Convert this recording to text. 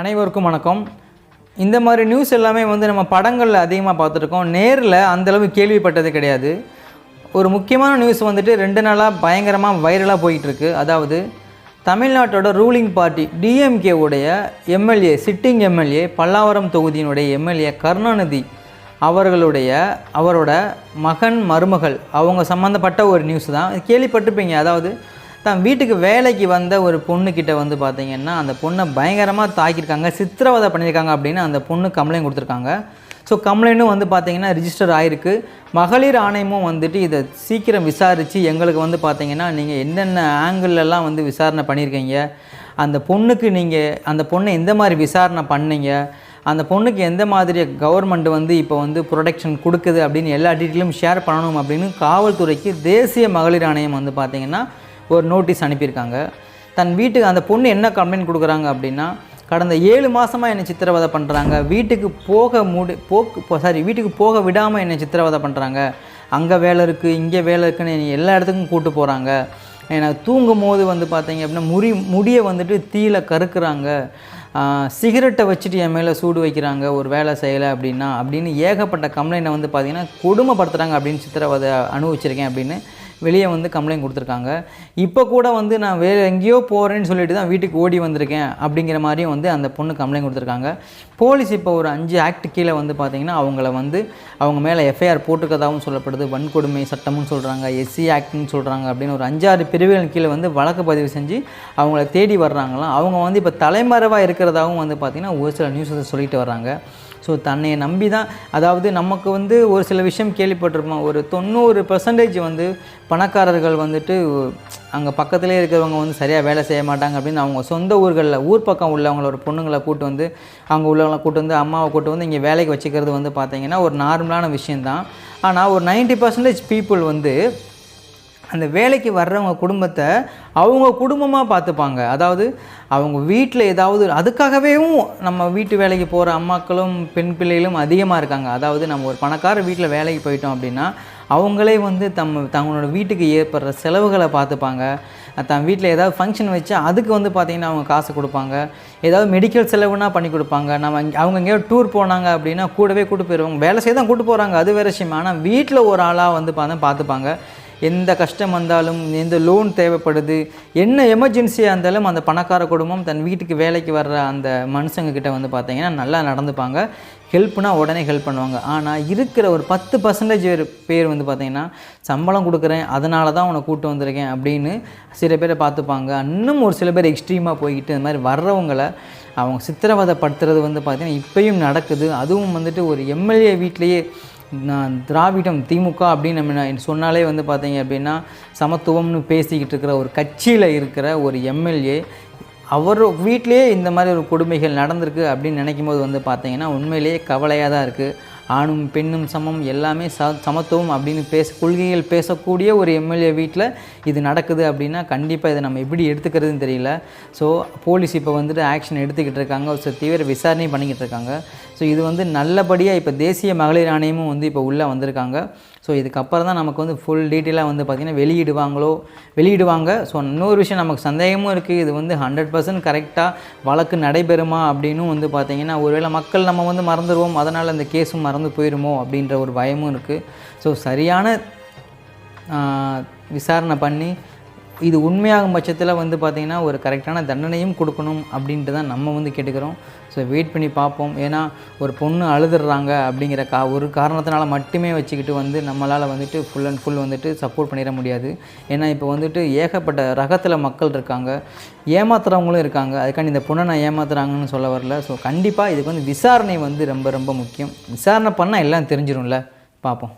அனைவருக்கும் வணக்கம். இந்த மாதிரி நியூஸ் எல்லாமே வந்து நம்ம படங்களில் அதிகமாக பார்த்துருக்கோம். நேரில் அந்தளவு கேள்விப்பட்டது கிடையாது. ஒரு முக்கியமான நியூஸ் வந்துட்டு ரெண்டு நாளாக பயங்கரமாக வைரலாக போயிட்டுருக்கு. அதாவது தமிழ்நாட்டோட ரூலிங் பார்ட்டி டிஎம்கே உடைய எம்எல்ஏ சிட்டிங் எம்எல்ஏ பல்லாவரம் தொகுதியினுடைய எம்எல்ஏ கருணாநிதி அவர்களுடைய அவரோட மகன் மருமகள் அவங்க சம்மந்தப்பட்ட ஒரு நியூஸ் தான். கேள்விப்பட்டிருப்பீங்க. அதாவது தான் வீட்டுக்கு வேலைக்கு வந்த ஒரு பொண்ணுக்கிட்ட வந்து பார்த்தீங்கன்னா அந்த பொண்ணை பயங்கரமாக தாக்கியிருக்காங்க சித்திரவதை பண்ணியிருக்காங்க அப்படின்னு அந்த பொண்ணு கம்ப்ளைண்ட் கொடுத்துருக்காங்க. ஸோ கம்ப்ளைண்ட்டும் வந்து பார்த்தீங்கன்னா ரிஜிஸ்டர் ஆகிருக்கு மகளிர் ஆணையமும் வந்துட்டு இதை சீக்கிரம் விசாரித்து எங்களுக்கு வந்து பார்த்தீங்கன்னா நீங்கள் என்னென்ன ஆங்கிள்லாம் வந்து விசாரணை பண்ணியிருக்கீங்க அந்த பொண்ணுக்கு நீங்கள் அந்த பொண்ணை எந்த மாதிரி விசாரணை பண்ணீங்க அந்த பொண்ணுக்கு எந்த மாதிரி கவர்மெண்ட் வந்து இப்போ வந்து ப்ரொடெக்ஷன் கொடுக்குது அப்படின்னு எல்லா டீட்டெயிலும் ஷேர் பண்ணணும் அப்படின்னு காவல்துறைக்கு தேசிய மகளிர் ஆணையம் வந்து பார்த்திங்கன்னா ஒரு நோட்டீஸ் அனுப்பியிருக்காங்க. தன் வீட்டுக்கு அந்த பொண்ணு என்ன கம்ப்ளைண்ட் கொடுக்குறாங்க அப்படின்னா கடந்த ஏழு மாதமாக என்னை சித்திரவதை பண்ணுறாங்க வீட்டுக்கு போக முடி போக்கு சாரி வீட்டுக்கு போக விடாமல் என்னை சித்திரவதை பண்ணுறாங்க அங்கே வேலை இருக்குது இங்கே வேலை இருக்குன்னு என்னை எல்லா இடத்துக்கும் கூட்டு போகிறாங்க என்னை தூங்கும் போது வந்து பார்த்தீங்க அப்படின்னா முறி முடியை வந்துட்டு தீயில கறுக்குறாங்க சிகரெட்டை வச்சுட்டு என் மேலே சூடு வைக்கிறாங்க ஒரு வேலை செய்யலை அப்படின்னா அப்படின்னு ஏகப்பட்ட கம்ப்ளைண்ட்டை வந்து பார்த்திங்கன்னா கொடுமைப்படுத்துகிறாங்க அப்படின்னு சித்திரவதை அனுபவிச்சிருக்கேன் அப்படின்னு வெளியே வந்து கம்ப்ளைண்ட் கொடுத்துருக்காங்க. இப்போ கூட வந்து நான் வேறு எங்கேயோ போகிறேன்னு சொல்லிட்டு தான் வீட்டுக்கு ஓடி வந்திருக்கேன் அப்படிங்கிற மாதிரியும் வந்து அந்த பொண்ணு கம்ப்ளைண்ட் கொடுத்துருக்காங்க. போலீஸ் இப்போ ஒரு அஞ்சு ஆக்ட் கீழே வந்து பார்த்திங்கன்னா அவங்கள வந்து அவங்க மேலே எஃப்ஐஆர் போட்டுக்கதாகவும் சொல்லப்படுது. வன்கொடுமை சட்டம்னு சொல்கிறாங்க எஸ்சி ஆக்ட்னு சொல்கிறாங்க அப்படின்னு ஒரு அஞ்சாறு பிரிவுகள் கீழே வந்து வழக்கு பதிவு செஞ்சு அவங்கள தேடி வர்றாங்களாம். அவங்க வந்து இப்போ தலைமறைவாக இருக்கிறதாகவும் வந்து பார்த்திங்கன்னா ஒரு சில நியூஸை சொல்லிட்டு வர்றாங்க. ஸோ தன்னை நம்பி தான் அதாவது நமக்கு வந்து ஒரு சில விஷயம் கேள்விப்பட்டிருப்போம். ஒரு தொண்ணூறு பர்சன்டேஜ் வந்து பணக்காரர்கள் வந்துட்டு அங்கே பக்கத்துலேயே இருக்கிறவங்க வந்து சரியாக வேலை செய்ய மாட்டாங்க அப்படின்னு அவங்க சொந்த ஊர்களில் ஊர் பக்கம் உள்ளவங்களோட பொண்ணுங்களை கூட்டு வந்து அவங்க உள்ளவங்களை கூட்டு வந்து அம்மாவை கூட்டு வந்து இங்கே வேலைக்கு வச்சுக்கிறது வந்து பார்த்திங்கன்னா ஒரு நார்மலான விஷயந்தான் ஆனால் ஒரு நைன்ட்டி பர்சன்டேஜ் பீப்புள் வந்து அந்த வேலைக்கு வர்றவங்க குடும்பத்தை அவங்க குடும்பமாக பார்த்துப்பாங்க அதாவது அவங்க வீட்டில் ஏதாவது அதுக்காகவேவும் நம்ம வீட்டு வேலைக்கு போகிற அம்மாக்களும் பெண் பிள்ளைகளும் அதிகமாக இருக்காங்க. அதாவது நம்ம ஒரு பணக்கார வீட்டில் வேலைக்கு போயிட்டோம் அப்படின்னா அவங்களே வந்து தம் தங்களோட வீட்டுக்கு ஏற்படுற செலவுகளை பார்த்துப்பாங்க. தன் வீட்டில் ஏதாவது ஃபங்க்ஷன் வச்சு அதுக்கு வந்து பார்த்திங்கன்னா அவங்க காசு கொடுப்பாங்க. ஏதாவது மெடிக்கல் செலவுனா பண்ணி கொடுப்பாங்க. நம்ம அவங்க எங்கேயோ டூர் போனாங்க அப்படின்னா கூடவே கூட்டு போயிடுவாங்க வேலை செய்ய தான் கூட்டு போகிறாங்க அது வேறு விஷயம். ஆனால் வீட்டில் ஒரு ஆளாக வந்து பார்த்தா பார்த்துப்பாங்க. எந்த கஷ்டம் வந்தாலும் எந்த லோன் தேவைப்படுது என்ன எமர்ஜென்சியாக இருந்தாலும் அந்த பணக்கார குடும்பம் தன் வீட்டுக்கு வேலைக்கு வர்ற அந்த மனுஷங்கக்கிட்ட வந்து பார்த்தீங்கன்னா நல்லா நடந்துப்பாங்க. ஹெல்ப்னால் உடனே ஹெல்ப் பண்ணுவாங்க. ஆனால் இருக்கிற ஒரு பத்து பர்சன்டேஜ் பேர் வந்து பார்த்திங்கன்னா சம்பளம் கொடுக்குறேன் அதனால தான் உன்னை கூட்டு வந்திருக்கேன் அப்படின்னு சில பேரை பார்த்துப்பாங்க. இன்னும் ஒரு சில பேர் எக்ஸ்ட்ரீமாக போய்கிட்டு இந்த மாதிரி வர்றவங்களை அவங்க சித்திரவதைப்படுத்துறது வந்து பார்த்திங்கன்னா இப்போயும் நடக்குது. அதுவும் வந்துட்டு ஒரு எம்எல்ஏ வீட்லேயே நான் திராவிடம் திமுக அப்படின்னு நம்ம சொன்னாலே வந்து பார்த்தீங்க அப்படின்னா சமத்துவம்னு பேசிக்கிட்டு இருக்கிற ஒரு கட்சியில் இருக்கிற ஒரு எம்எல்ஏ அவர் வீட்டிலேயே இந்த மாதிரி ஒரு கொடுமைகள் நடந்திருக்கு அப்படின்னு நினைக்கும் போது வந்து பார்த்தீங்கன்னா உண்மையிலேயே கவலையாக தான் இருக்குது ஆணும் பெண்ணும் சமம் எல்லாமே ச சமத்துவம் அப்படின்னு பேச கொள்கைகள் பேசக்கூடிய ஒரு எம்எல்ஏ வீட்டில் இது நடக்குது அப்படின்னா கண்டிப்பாக இதை நம்ம எப்படி எடுத்துக்கிறதுன்னு தெரியல. ஸோ போலீஸ் இப்போ வந்துட்டு ஆக்ஷன் எடுத்துக்கிட்டு இருக்காங்க. ஸோ தீவிர விசாரணை பண்ணிக்கிட்டு இருக்காங்க. ஸோ இது வந்து நல்லபடியாக இப்போ தேசிய மகளிர் ஆணையமும் வந்து இப்போ உள்ளே வந்திருக்காங்க. ஸோ இதுக்கப்புறம் தான் நமக்கு வந்து ஃபுல் டீட்டெயிலாக வந்து பார்த்திங்கன்னா வெளியிடுவாங்களோ வெளியிடுவாங்க. ஸோ இன்னொரு விஷயம் நமக்கு சந்தேகமும் இருக்குது இது வந்து ஹண்ட்ரட் பர்சன்ட் கரெக்டாக வழக்கு நடைபெறுமா அப்படின்னும் வந்து பார்த்திங்கன்னா ஒருவேளை மக்கள் நம்ம வந்து மறந்துடுவோம் அதனால் அந்த கேஸும் மறந்து போயிடுமோ அப்படின்ற ஒரு பயமும் இருக்குது ஸோ சரியான விசாரணை பண்ணி இது உண்மையாகும் பட்சத்தில் வந்து பார்த்திங்கன்னா ஒரு கரெக்டான தண்டனையும் கொடுக்கணும் அப்படின்ட்டு தான் நம்ம வந்து கேட்டுக்கிறோம். ஸோ வெயிட் பண்ணி பார்ப்போம் ஏன்னா ஒரு பொண்ணு அழுதுடுறாங்க அப்படிங்கிற கா ஒரு காரணத்தினால மட்டுமே வச்சுக்கிட்டு வந்து நம்மளால் வந்துட்டு ஃபுல் அண்ட் ஃபுல் வந்துட்டு சப்போர்ட் பண்ணிட முடியாது. ஏன்னா இப்போ வந்துட்டு ஏகப்பட்ட ரகத்தில் மக்கள் இருக்காங்க. ஏமாத்துறவங்களும் இருக்காங்க. அதுக்காண்டி இந்த பொண்ணை நான் ஏமாத்துறாங்கன்னு சொல்ல வரல. ஸோ கண்டிப்பாக இதுக்கு வந்து விசாரணை வந்து ரொம்ப ரொம்ப முக்கியம். விசாரணை பண்ணால் எல்லாம் தெரிஞ்சிடும்ல பார்ப்போம்